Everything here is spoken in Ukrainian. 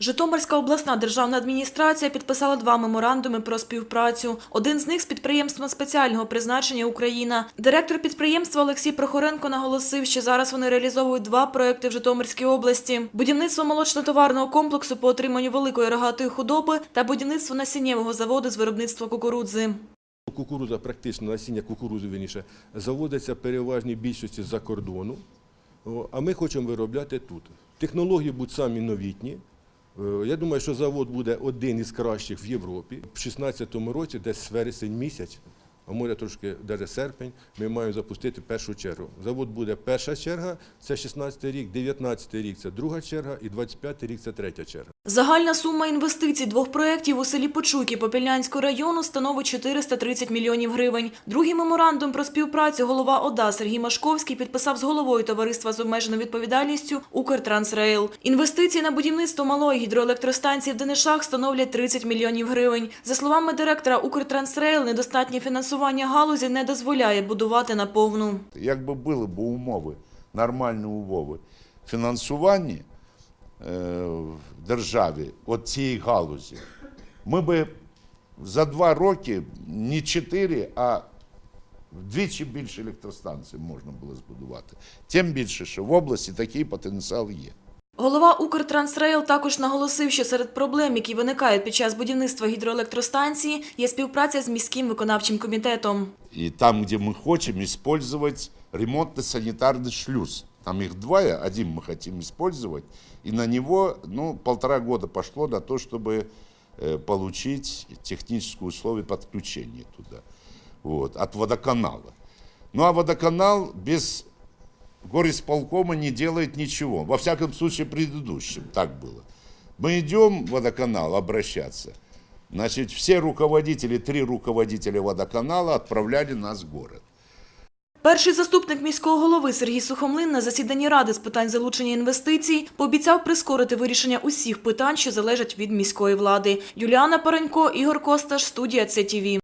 Житомирська обласна державна адміністрація підписала два меморандуми про співпрацю. Один з них з підприємством спеціального призначення Україна. Директор підприємства Олексій Прохоренко наголосив, що зараз вони реалізовують два проекти в Житомирській області: будівництво молочно-товарного комплексу по отриманню великої рогатої худоби та будівництво насіннєвого заводу з виробництва кукурудзи. Кукурудза, практично насіння кукурудзи, вірніше, заводиться переважній більшості з-за кордону, а ми хочемо виробляти тут. Технології будуть самі новітні. Е, Я думаю, що завод буде один із кращих в Європі. В 2016 році, десь вересень місяць, а може трошки навіть серпень, ми маємо запустити першу чергу. Завод буде перша черга, це 16 рік, 19 рік це друга черга і 25 рік це третя черга. Загальна сума інвестицій двох проєктів у селі Почуйки Попільнянського району становить 430 мільйонів гривень. Другий меморандум про співпрацю голова ОДА Сергій Машковський підписав з головою товариства з обмеженою відповідальністю «Укртрансрейл». Інвестиції на будівництво малої гідроелектростанції в Денишах становлять 30 мільйонів гривень. За словами директора «Укртрансрейл», недостатнє фінансування галузі не дозволяє будувати наповну. Якби були б умови, нормальні умови фінансування в державі от цієї галузі, ми би за два роки не чотири, а вдвічі більше електростанцій можна було збудувати. Тим більше, що в області такий потенціал є. Голова «Укртрансрейл» також наголосив, що серед проблем, які виникають під час будівництва гідроелектростанції, є співпраця з міським виконавчим комітетом. И там, где мы хотим использовать ремонтно-санитарный шлюз. Там их два, один мы хотим использовать. И на него ну, полтора года пошло на то, чтобы э, получить технические условия подключения туда. Вот, от водоканала. Ну а водоканал без горисполкома не делает ничего. Во всяком случае, предыдущем так было. Мы идем в водоканал обращаться. Значит, все руководители, три руководителя водоканала отправляли нас в город. Перший заступник міського голови Сергій Сухомлин на засіданні Ради з питань залучення інвестицій пообіцяв прискорити вирішення усіх питань, що залежать від міської влади. Юліана Паренько, Ігор Косташ, студія ЦТВ.